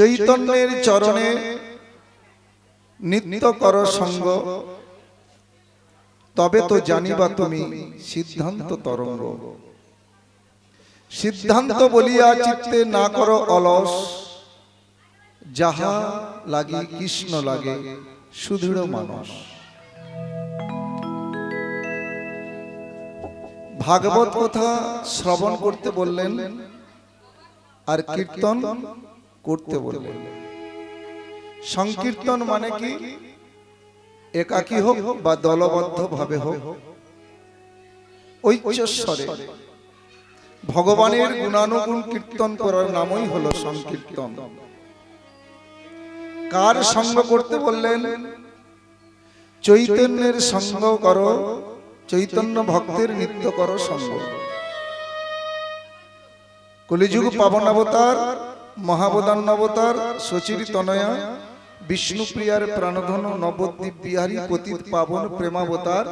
চৈতন্যের চরণে নিত্য কর সঙ্গ। তবে তো জানিবা তুমি সিদ্ধান্ত তরঙ্গ। সিদ্ধান্ত বলিয়া চিত্তে না করো অলস। যাহা লাগে কৃষ্ণ লাগে, সুদৃঢ় মানুষ ভাগবত কথা শ্রবণ করতে বললেন, আর কীর্তন করতে বললেন। সংকীর্তন মানে কি? একাকী হোক বা দলবদ্ধ ভাবে হোক। ঐক্যস্বরে ভগবানের গুণানুগুণ কীর্তন করার নামই হলো সংকীর্তন। কার সঙ্গ করতে বললেন? চৈতন্যের সঙ্গ করো চৈতন্য ভক্তের নিত্য করো সঙ্গ। কলিযুগ পাবন অবতার মহাবদান অবতার সচির তনয়া বিষ্ণুপ্রিয়ার প্রাণধন নবদ্বীপ বিহারী পতিত পাবন প্রেমাবতার,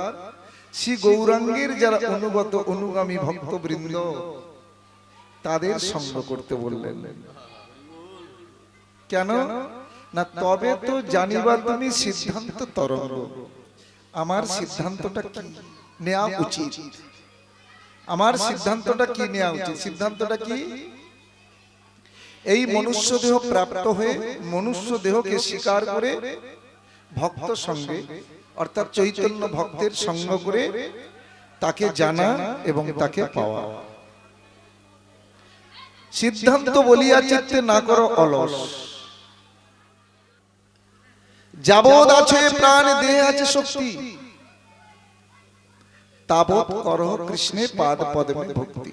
শ্রী গৌরাঙ্গের যারা অনুগত অনুগামী ভক্তবৃন্দ, তাদের সঙ্গ করতে বললেন। কেন? না, তবে তো জানিবা তুমি সিদ্ধান্ত তরঙ্গ। আমার সিদ্ধান্তটা কি? নেওয়া উচিত। আমার সিদ্ধান্তটা কি নেওয়া উচিত? সিদ্ধান্তটা কি? এই মনুষ্য দেহ প্রাপ্ত হয়ে মনুষ্য দেহকে স্বীকার করে ভক্ত সঙ্গে অর্থাৎ চৈতন্য ভক্তের সঙ্গ করে তাকে জানা এবং তাকে পাওয়া। সিদ্ধান্ত বলিয়া চিত্তে না করো অলস। যাবৎ আছে প্রাণ দেহে আছে শক্তি। তাবৎ করহ কৃষ্ণে পাদ পদমে ভক্তি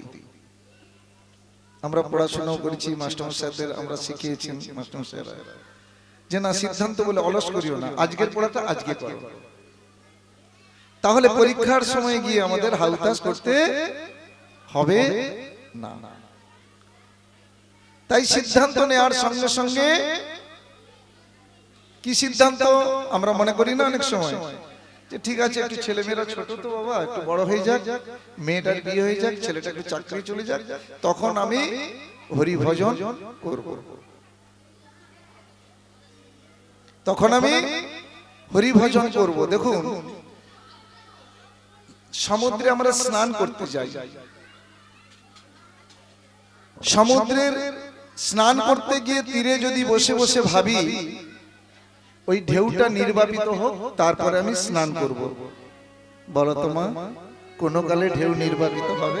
আমরা পড়াশোনাও করেছি মাস্টারমশাইদের আমরা শিখিয়েছি মাস্টারমশাইরা। যে না সিদ্ধান্ত বলে অলস করিও না আজকের পড়াটা আজকে করো তাহলে পরীক্ষার সময় গিয়ে আমাদের হাউতাস করতে হবে না। তাই সিদ্ধান্ত নেওয়ার সঙ্গে সঙ্গে কি সিদ্ধান্ত আমরা মনে করি না অনেক সময়? যে ঠিক আছে একটু ছেলে মেয়েরা ছোট তো বাবা একটু বড় হয়ে যাক মেয়েটার বিয়ে হয়ে যাক ছেলেটা একটু চাকরি চলে যাক তখন আমি হরি ভজন করব। তখন আমি হরি ভজন করব। দেখুন সমুদ্রে আমরা স্নান করতে যাই। সমুদ্রের স্নান করতে গিয়ে তীরে যদি বসে বসে ভাবি ওই ঢেউটা নির্বাপিত হোক তারপরে আমি স্নান করব। বলো তোমা কোন কালে ঢেউ নির্বাপিত হবে?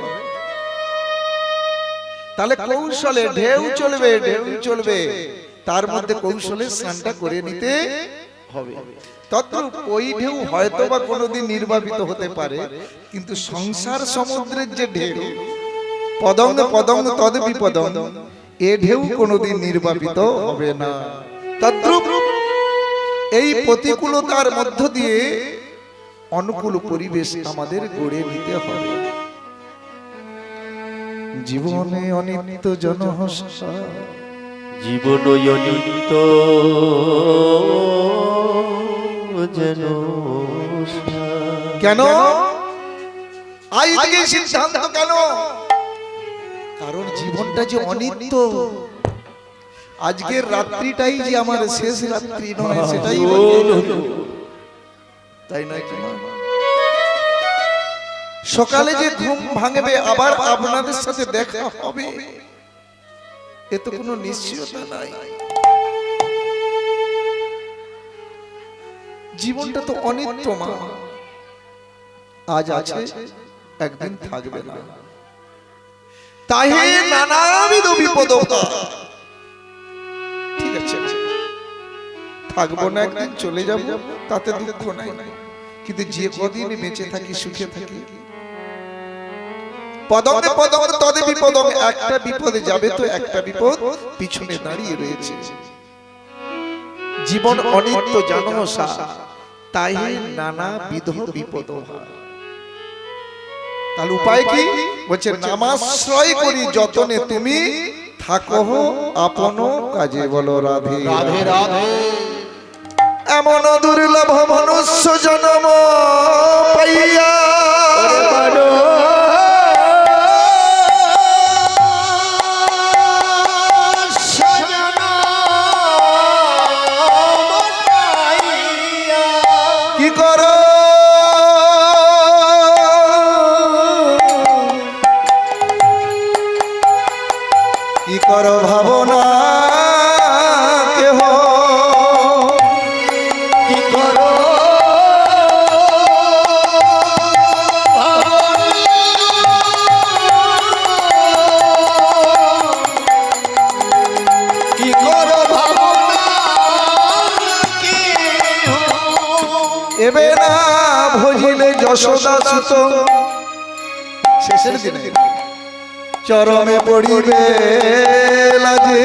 তাহলে কৌশলে ঢেউ চলবে ঢেউ চলবে। তার মধ্যে কৌশলে স্নানটা করে নিতে হবে। তদ্রূপ ওই ঢেউ হয়তো বা কোনোদিন নির্বাপিত হতে পারে কিন্তু সংসার সমুদ্রের যে ঢেউ পদঙ্গ পদঙ্গ তদ বিপদং এ ঢেউ কোনোদিন নির্বাপিত হবে না। তদ্রূপ এই প্রতিকূলতার মধ্য দিয়ে অনুকূল পরিবেশ আমাদের গড়ে নিতে হবে। জীবনে অনিত্য জনহসা জীবন অনিত যেন কেন? আজকে সিদ্ধান্ত কেন? কারণ জীবনটা যে অনিত্য। আজকের রাত্রিটাই যে আমার শেষ রাত্রি নয় সেটাই তাই নয় কি সকালে যে ঘুম ভাঙবে আবার আপনাদের সাথে দেখা হবে। এ তো কোনো নিশ্চয়তা নাই। জীবনটা তো অনিত্য মা। আজ আছে একদিন থাকবে না। তাহে নানাবিধ বিপদ থাকব না একদিন চলে যাব তাতে দুঃখ নাই। কিন্তু যে কদিন বেঁচে থাকি সুখে থাকি। পদঙ্গে পদঙ্গ তদে বিপদং একটা বিপদে যাবে তো একটা বিপদ পিছনে দাঁড়িয়ে রয়েছে। জীবন অনিত্য জানমসা তাই নানা বিধ বিপদ তাহলে উপায় কি? বলছে নামাশ্রয় করি যতনে তুমি থাকো আপন কাজে বলো রাধে। রাধে রাধে। এমন দুর্লভ মনুষ্য জনম পাইয়া। কি কর ভাবনা? কেহ যশোদা সুত শেষের দিনে চরমে পড়িবে লাজে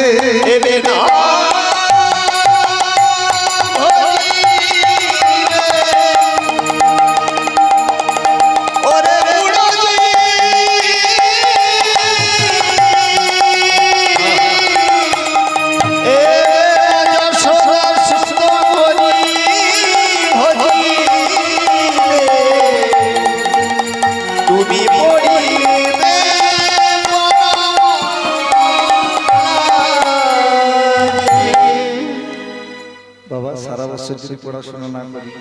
সারা পড়াশোনা না করি।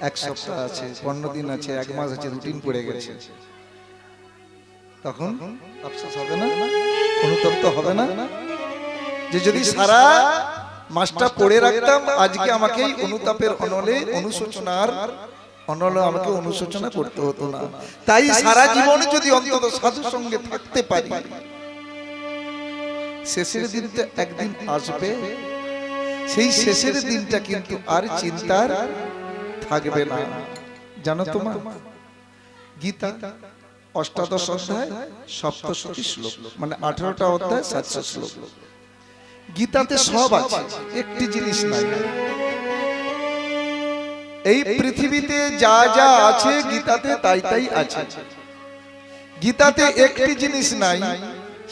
এক সপ্তাহ আছে পনেরো দিন আছে এক মাস আছে রুটিন পড়ে গেছে। তখন আফসোস হবে না? অনুতপ্ত হবে না? যে যদি সারা মাসটা পড়ে রাখতাম আজকে আমাকে অনুতাপের অনলে অনুশোচনার অনলে আমাকে অনুশোচনা করতে হতো না। তাই সারা জীবনে যদি অন্তত সাধু সঙ্গে থাকতে পারি। শেষের দিনটা একদিন আসবে। সেই শেষের দিনটা কিন্তু আর চিন্তার থাকবে না। জানো তোমার গীতা অষ্টাদশ অধ্যায় সপ্তশতী শ্লোক মানে আঠারোটা অধ্যায় সাতশো শ্লোক। গীতাতে সব আছে, একটি জিনিস নাই। এই পৃথিবীতে যা যা আছে গীতাতে তাই তাই আছে। গীতাতে একটি জিনিস নাই,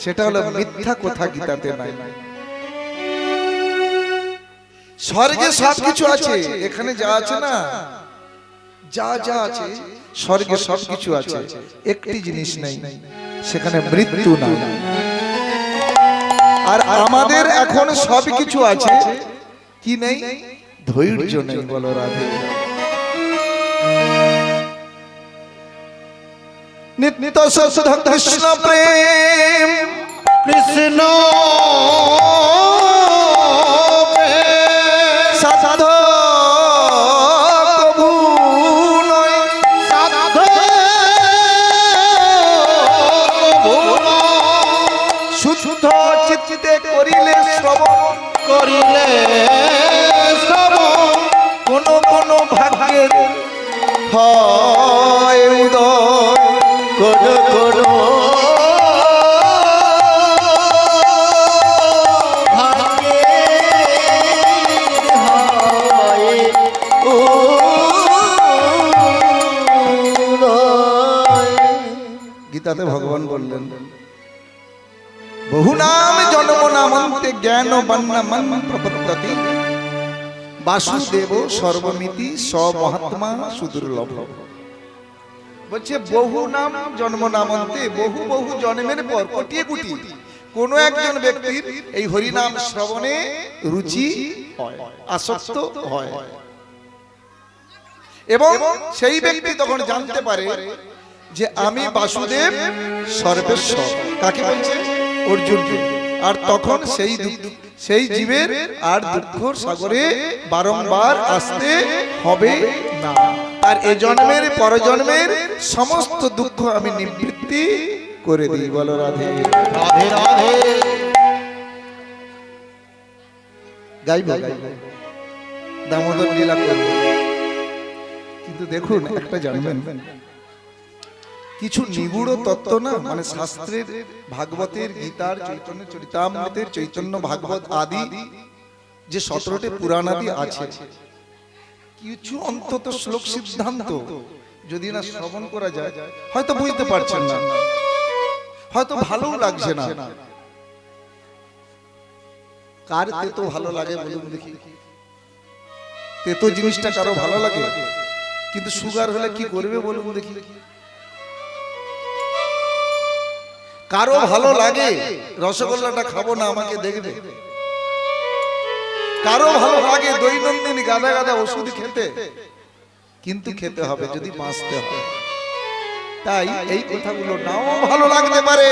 সেটা হলো মিথ্যা কথা গীতাতে নাই। স্বর্গে সবকিছু আছে এখানে যা আছে না। যা যা আছে স্বর্গে সবকিছু আছে একটি জিনিস নেই সেখানে মৃত্যু না আর আমাদের এখন সবকিছু আছে কি নেই? ধৈর্য নেই বলো রাধে। নিত্য কৃষ্ণ প্রেম। কৃষ্ণ। Yeah. নামন্তে জ্ঞান বন্না মন প্রপত্তি বাসুদেব সর্বমিতি স মহাত্মা সুদুর্লভ। বলছে, বহু নাম জন্ম নামন্তে, বহু বহু জন্মের পর কোটি কোটি, কোন একজন ব্যক্তির এই হরিনাম শ্রবণে রুচি হয়, আসক্ত হয়। এবং সেই ব্যক্তি তখন জানতে পারে যে আমি বাসুদেব সর্বেশ্বর। কাকে বলছে? অর্জুন আর তখন সেই সেই জীবের আর দুঃখর সাগরে বারংবার আসতে হবে না। আর এ জন্মের পরজন্মের সমস্ত দুঃখ আমি নিবৃত্তি করে দিই। বলো রাধে। রাধে রাধে। গাইব। দামোদর লীলা করব। কিন্তু দেখুন, একটা জানবেন কিছু নিগুড় তত্ত্ব না? মানে শাস্ত্রের ভাগবতের গীতার চৈতন্য চরিতামৃতের চৈতন্য ভাগবত আদি যে সতেরোটি পুরাণাদি আছে। কিছু অন্তত শ্লোক সিদ্ধান্ত যদি না শ্রবণ করা যায় হয়তো বুঝতে পারছেন না। হয়তো ভালোও লাগছে না। কার তেতো ভালো লাগে বলুন দেখি। তেতো জিনিসটা কারও ভালো লাগে? কিন্তু সুগার হলে কি করবে বলুন দেখি। কারও ভালো লাগে রসগোল্লাটা খাব না আমাকে দেখবে। কারও ভালো লাগে দৈনন্দিন গাদা গাদা ওষুধ খেতে। কিন্তু খেতে হবে যদি বাঁচতে হবে তাই এই কথাগুলো নাও ভালো লাগতে পারে।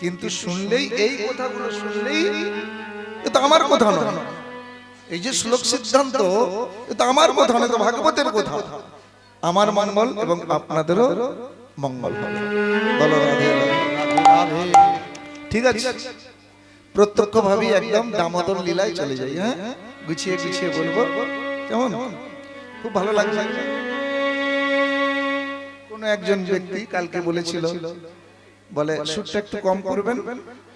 কিন্তু শুনলেই এই কথাগুলো শুনলেই এটা আমার কথা নয়। এই যে শ্লোক সিদ্ধান্ত এটা আমার কথা নয় ভাগবতের কথা। আমার মঙ্গল এবং আপনাদেরও মঙ্গল হবে। বলো রাধে। রাধে। ঠিক আছে? প্রত্যক্ষ ভাবে একদম দামোদর লীলায় চলে যাই হ্যাঁ? গুছিয়ে গুছিয়ে বলব। কেমন? খুব ভালো লাগছে। কোন একজন ব্যক্তি কালকে বলেছিল, বলে, সুরটা একটু কম করবেন,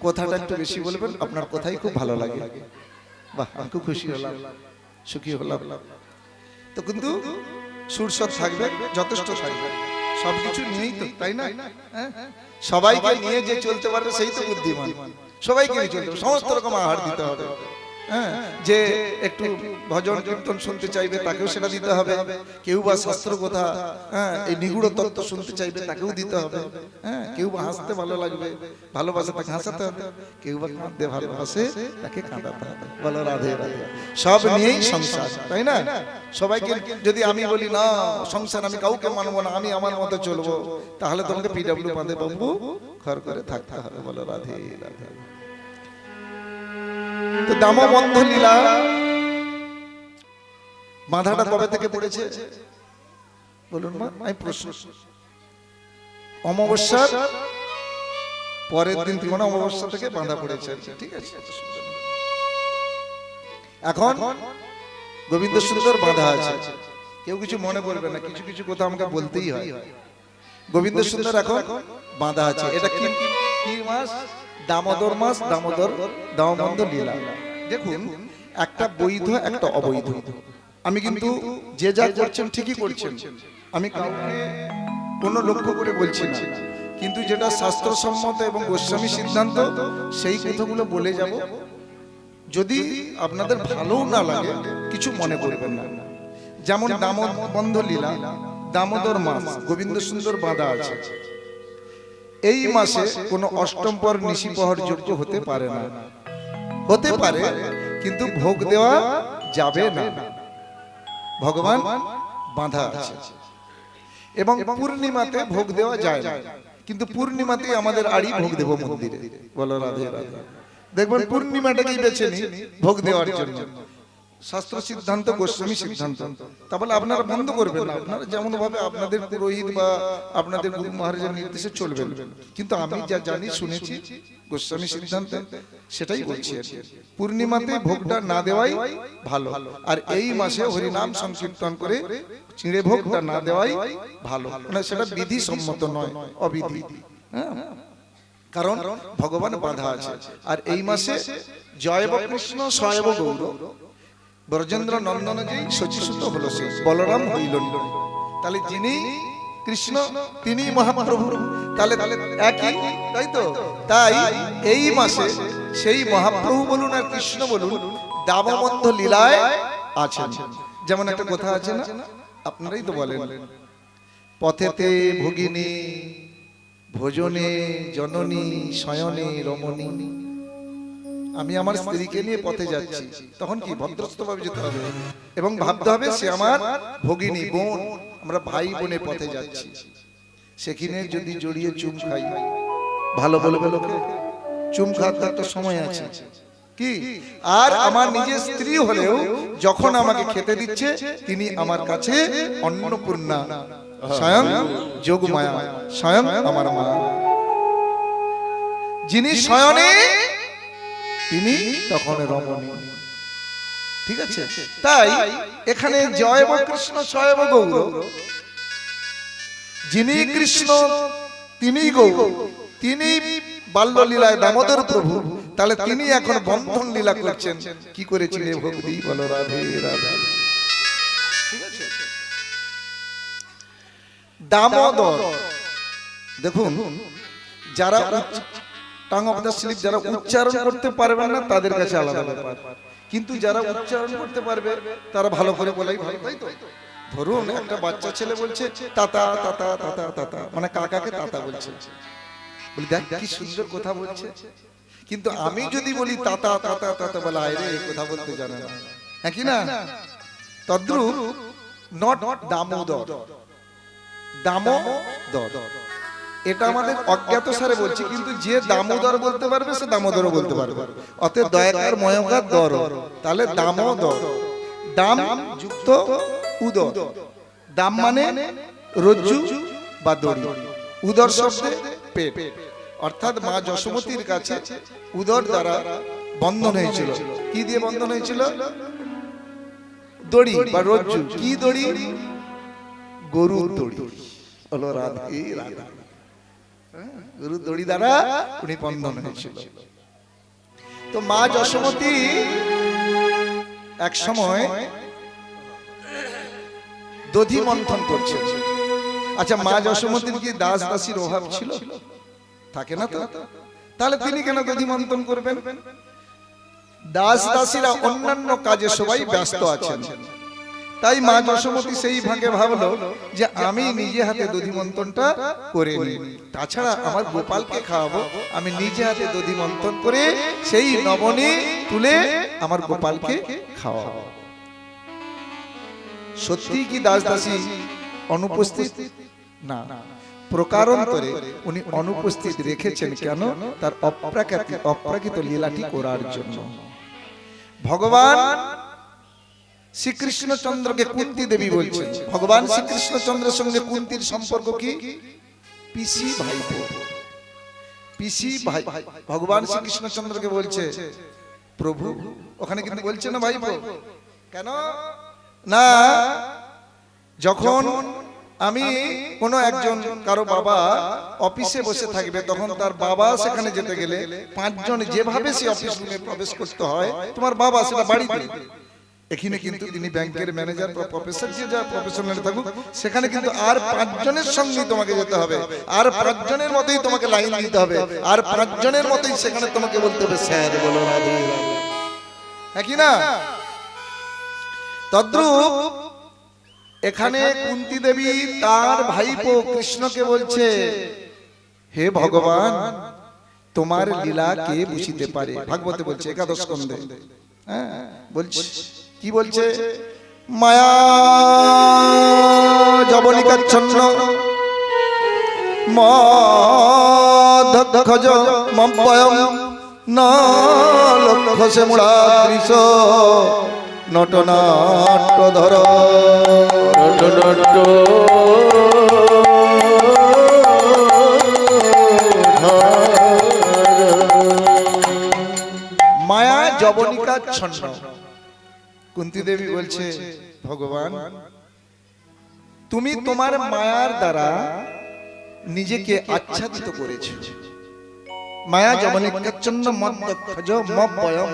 কথাটা একটু বেশি বলবেন, আপনার কথাই খুব ভালো লাগে। বাহ, আমি খুব খুশি হলাম, সুখী হলাম। তো কিন্তু সুর সব থাকবে, যথেষ্ট থাকবে। সবকিছু নিয়েই তো তাই না? হ্যাঁ? সবাইকে নিয়ে যে চলতে পারবে সেই তো বুদ্ধিমান। সবাইকে নিয়ে চলতে সমস্ত রকম আহার দিতে হবে। হ্যাঁ যে একটু ভজন কীর্তন শুনতে চাইবে তাকেও সেটা দিতে হবে। কেউ বা শাস্ত্র কথা হ্যাঁ এই নিগুড় তত্ত্ব শুনতে চাইবে তাকেও দিতে হবে। হ্যাঁ কেউ বা হাসতে ভালো লাগবে ভালোবাসে তাকে হাসাতে হবে কেউ বা কাঁদতে ভালোবাসে তাকে কাঁদাতে হবে। বলো রাধে রাধে। সব নিয়েই সংসার তাই না? সবাইকে যদি আমি বলি না সংসার আমি কাউকে মানবো না আমি আমার মতো চলবো। তাহলে তোমাকে পিডব্লিউ বাঁধে বাবু ঘর করে থাকতে হবে। বলো রাধে রাধে। তো দামবন্ধ লীলা বাঁধাটা কবে থেকে পড়েছে? বলুন মা, আমি প্রশ্ন অমাবস্যার পরের দিন মানে অমাবস্যা থেকে বাঁধা পড়েছে ঠিক আছে? এখন গোবিন্দ সুন্দর বাঁধা আছে। কেউ কিছু মনে করবে না, কিছু কিছু কথা আমাকে বলতেই হয়। গোবিন্দ সুন্দর এখন বাঁধা আছে। এটা কি মাস? দামোদর মাস দামোদর দামবন্ধ লীলা। দেখুন একটা বৈধ একটা অবৈধ। আমি কিন্তু যে যা করছেন ঠিকই করছেন। আমি কাউকে কোনো লক্ষ্য করে বলছি না। কিন্তু যেটা শাস্ত্রসম্মত এবং গোস্বামী সিদ্ধান্ত সেই কথাগুলো বলে যাব। যদি আপনাদের ভালো না লাগে কিছু মনে করবেন না। যেমন দামোদর লীলা দামোদর মাস গোবিন্দ সুন্দর বাঁধা আছে। এই মাসে কোনো অষ্টম পর নিশি পহর যোগ্য হতে পারে না। হতে পারে কিন্তু ভোগ দেওয়া যাবে না। ভগবান বাঁধা আছে। এবং পূর্ণিমাতে ভোগ দেওয়া যায় না। কিন্তু পূর্ণিমাতে আমাদের আড়ি ভোগ দেব মন্দিরে। বলো রাধে রাধে দেখবেন পূর্ণিমাটাকেই বেছে নি ভোগ দেওয়ার জন্য। শাস্ত্র সিদ্ধান্ত, গোস্বামী সিদ্ধান্ত। তা বলে আপনারা বন্ধ করবেন আপনারা যেমন ভাবে আপনাদের পুরোহিত বা আপনাদের গুরু মহারাজের নির্দেশে চলবেন। কিন্তু আমি যা জানি, শুনেছি, গোস্বামী সিদ্ধান্ত সেটাই বলছি পূর্ণিমাতে ভোগটা না দেওয়াই ভালো। আর এই মাসে হরিনাম সংকীর্তন করে চিড়ে ভোগটা না দেওয়াই ভালো। মানে সেটা বিধি সম্মত নয়, অবিধি। হ্যাঁ? কারণ ভগবান বাধা আছে। আর এই মাসে জয়ব কৃষ্ণ শয়ব গৌর ব্রজেন্দ্র নন্দন যেই শচীসুত হলো সে, বলরাম হইল। তাহলে যিনি কৃষ্ণ, তিনি মহাপ্রভু। তাহলে একই, তাই তো? তাই এই মাসে সেই মহাপ্রভু বলুন আর কৃষ্ণ বলুন দামবন্ধ লীলায় আছেন। যেমন একটা কথা আছে না, আপনারাই তো বলেন, পথেতে ভগিনী, ভোজনে, জননী, শয়নে, রমণী আমি আমার স্ত্রীকে নিয়ে পথে যাচ্ছি। তখন কি ভদ্রস্থ ভাবে যেতে হবে? এবং ভাবতে হবে সে আমার ভগিনী বোন। আমরা ভাই বোনে পথে যাচ্ছি। সেখানে যদি জড়িয়ে চুম খাই। ভালো বলবে লোকে চুম খাওয়ার তো একটা সময় আছে। কি? আর আমার নিজের স্ত্রী হলেও যখন আমাকে খেতে দিচ্ছে তিনি আমার কাছে অন্নপূর্ণা। স্বয়ং যোগমায়া। স্বয়ং আমার মা। যিনি শয়নে তিনি তখন রমণী। ঠিক আছে? তাই এখানে জয়ব কৃষ্ণ শয়ব গৌর। যিনি কৃষ্ণ তিনি গৌর। তিনি বাল্য লীলায় দামোদর প্রভু। তাহলে তিনি এখন বন্ধন লীলা করছেন। কি করেছেন এ ভক্তি? বলো রাধে রাধে। ঠিক আছে। দামোদর। দেখুন যারা টাং অফ দ্য স্লিপ যারা উচ্চারণ করতে পারবে না তাদের কাছে আলাদা ব্যাপার। কিন্তু যারা উচ্চারণ করতে পারবে তারা ভালো করে বলাই ভালো তাই তো? ধরুন একটা বাচ্চা ছেলে বলছে তাতা তাতা তাতা তাতা মানে কাকাকে তাতা বলছে। বলি দেখ কি সুন্দর কথা বলছে। কিন্তু আমি যদি বলি তাতা তাতা তাতা বলা আরে কথা বলতে জানে না। হ্যাঁ কি না? তদ্রুপ নট দামোদর। দামোদর। এটা আমাদের অজ্ঞাত সারে বলছি কিন্তু যে দামোদর বলতে পারবে সে দামোদরও বলতে পারবে। অতএব দয়াকার ময়কার দর। তাহলে দামোদর। দাম যুক্ত উদর। দাম মানে রজ্জু বা দড়ি। উদর শব্দে পেট। অর্থাৎ মা যশোমতির কাছে উদর দ্বারা বন্ধন হয়েছিল। কি দিয়ে বন্ধন হয়েছিল? দড়ি বা রজ্জু। কি দড়ি? গরুর দড়ি। হলো রাধে। রাধা। গরুর দড়ি দ্বারা হয়েছিল। তো মা যশোমতী এক সময় দধি মন্থন করছে। আচ্ছা মা যশোমতীর কি দাস দাসীর অভাব ছিল? থাকে না তো। তাহলে তিনি কেন দধি মন্থন করবেন? দাস দাসীরা অন্যান্য কাজে সবাই ব্যস্ত আছেন। তাই মা যশোমতী সেই ভাগে ভাবলো যে আমি নিজে হাতে দধি মন্থনটা করে নিই। তাছাড়া আমার গোপালকে খাওয়াবো। আমি নিজে হাতে দধি মন্থন করে সেই নবনী তুলে আমার গোপালকে খাওয়াবো। সত্যি কি দাস দাসী অনুপস্থিত? না। প্রকারান্তরে উনি অনুপস্থিত রেখেছেন কেন? তার অপ্রাকৃত অপ্রাকৃত লীলাটি করার জন্য। ভগবান শ্রীকৃষ্ণচন্দ্রকে কুন্তি দেবী বলছেন। ভগবান শ্রীকৃষ্ণচন্দ্রের সঙ্গে কুন্তির সম্পর্ক কি? পিসি ভাই পিসি ভাই। ভগবান শ্রীকৃষ্ণচন্দ্রকে বলছে প্রভু ওখানে কিন্তু বলছে না ভাই কেন? না যখন আমি কোনো একজন কারও বাবা অফিসে বসে থাকবে তখন তার বাবা সেখানে যেতে গেলে পাঁচজন যেভাবে সে অফিস রুমে প্রবেশ করতে হয় তোমার বাবা সেটা বাড়িতে এখানে কিন্তু তিনি ব্যাংকের ম্যানেজার বা প্রফেসর যে যা প্রফেশনাল থাকুক সেখানে কিন্তু আর পাঁচজনের সঙ্গে তোমাকে যেতে হবে আর পাঁচজনের মতোই তোমাকে লাইন দিতে হবে আর পাঁচজনের মতোই সেখানে তোমাকে বলতে হবে স্যার বলো রাধে রাধে। হ্যাঁ কি না? তদ্রূপ এখানে কুন্তি দেবী তার ভাইপো কৃষ্ণকে বলছে হে ভগবান তোমার লীলা কে বুঝিতে পারে? ভাগবতে বলছে একাদশ স্কন্ধে। হ্যাঁ বলছে। কি বলছে? মায়া জবনিকাচ্ছন্ন মধ্যজ মম্পয়ম। ন লক্ষ সে মূড়াদৃশ নটনাট্য। ধর মায়া জবনিকা ছন্ন কুন্তি দেবী বলছে ভগবান তুমি তোমার মায়ার দ্বারা নিজেকে আচ্ছাদিত করেছ। মায়া জবনিকাচ্ছন্ন মদ্দক্ষজ মব্বয়ম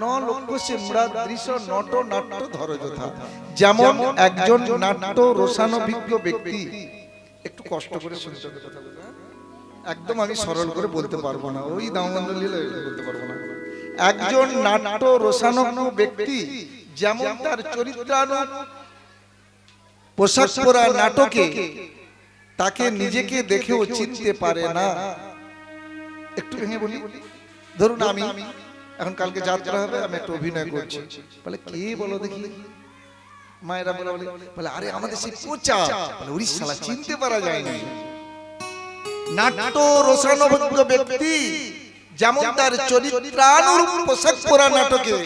ন লক্ষ্যসে মূড়াদৃশ নট নাট্য ধর যথা। যেমন একজন নাট্য রসানভিজ্ঞ ব্যক্তি। একটু কষ্ট করে শুনতে হ্যাঁ? একদম আমি সরল করে বলতে পারব না। ওই দামোদর লীলা বলতে পারব না। একজন নাট্য রসানজ্ঞ ব্যক্তি যেমন তার চরিত্রানু পোশাক পরা নাটকে তাকে নিজেকে দেখেও চিনতে পারে না। একটু ভেঙে বলি ধরুন আমি এখন কালকে যাত্রা হবে আমি একটা অভিনয় করছি। বলে কে বলো দেখি? মায়েরা বলে বলে বলে আরে আমাদের সেই পোচা। বলে উড়িষ্যালা চিনতে পারা যায় না। নাট্য রসানভজ্ঞ ব্যক্তি যেমন তার চরিত্রানুরূপ পোশাক পরা নাটকে।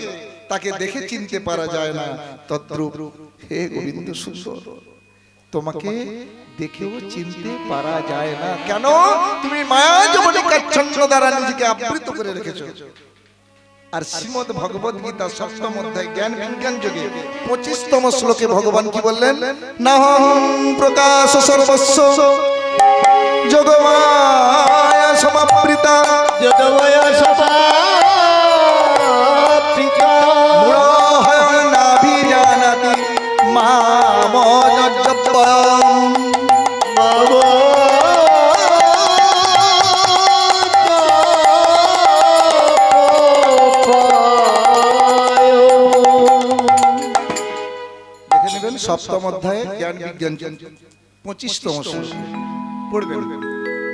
তাকে দেখে চিনতে পারা যায় না। তদ্রূপ হে গোবিন্দ সুন্দর তোমাকে দেখেও চিনতে পারা যায় না। কেন? তুমি মায়া জবনে কাচ্ছন্ন দ্বারা নিজেকে আবৃত করে রেখেছো। আর শ্রীমদ ভগবত গীতা সপ্তম অধ্যায় জ্ঞান বিজ্ঞান যোগে পঁচিশতম শ্লোকে ভগবান কি বললেন? না প্রকাশ সর্বস্ব। যোগমায়া সমাবৃতা যোগময় সমাপ্তিকা সপ্তম অধ্যায়ে জ্ঞান বিজ্ঞান পঁচিশতম পড়বেন।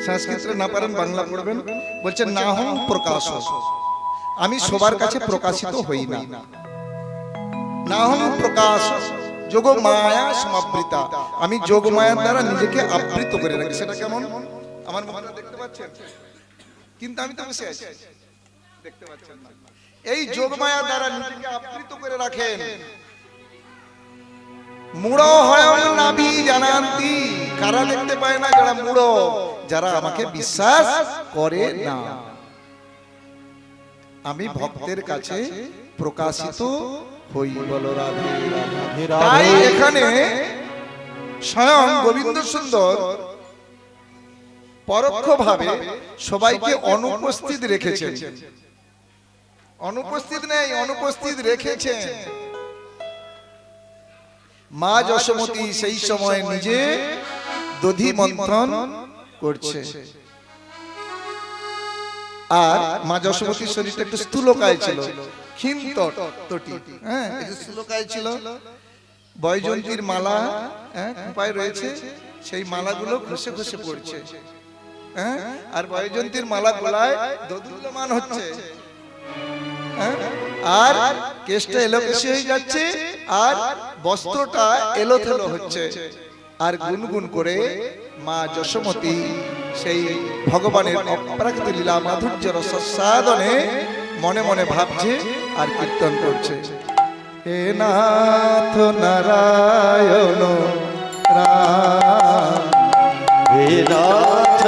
সংস্কৃত না পারেন বাংলা পড়বেন। বলছেন না হম প্রকাশ আমি সবার কাছে প্রকাশিত হই না। না। হম প্রকাশ যোগ মায়া সমাবৃতা। আমি যোগ মায়ার দ্বারা নিজেকে আবৃত করে রাখি। সেটা কেমন? আমার মুখটা দেখতে পাচ্ছেন? কিন্তু আমি তো বসে আছি। দেখতে পাচ্ছেন না। এই যোগ মায়া দ্বারা নিজেকে আবৃত করে রাখেন। মুড়ো হয় নাবি জানান্তি। কারা দেখতে পায় না যারা মুড়ো? যারা আমাকে বিশ্বাস করে না। আমি ভক্তের কাছে প্রকাশিত হই। বলো রাধে রাধে রাধে। তাই এখানে স্বয়ং গোবিন্দ সুন্দর পরোক্ষভাবে সবাইকে অনুপস্থিত রেখেছেন। অনুপস্থিত নেই অনুপস্থিত রেখেছেন। মা যশোমতী সেই সময় নিজে দধি মন্থন করছে আর মা যশোমতীর শরীরটা একটু স্থূলকায় ছিল হ্যাঁ ছিল মালা হ্যাঁ উপায় রয়েছে, সেই মালাগুলো পড়ছে হ্যাঁ আর মালা গলায় দোদুল্যমান হচ্ছে হ্যাঁ? আর কেসটা এলোকেশি হয়ে যাচ্ছে, আর বস্ত্রটা এলোথেলো হচ্ছে। আর গুনগুন করে মা যশোমতী সেই ভগবানের অপ্রাকৃত লীলা মাধুর্য রসাদনে মনে মনে ভাবছে আর কীর্তন করছে। হে নাথ নারায়ণ, রাম। হে নাথ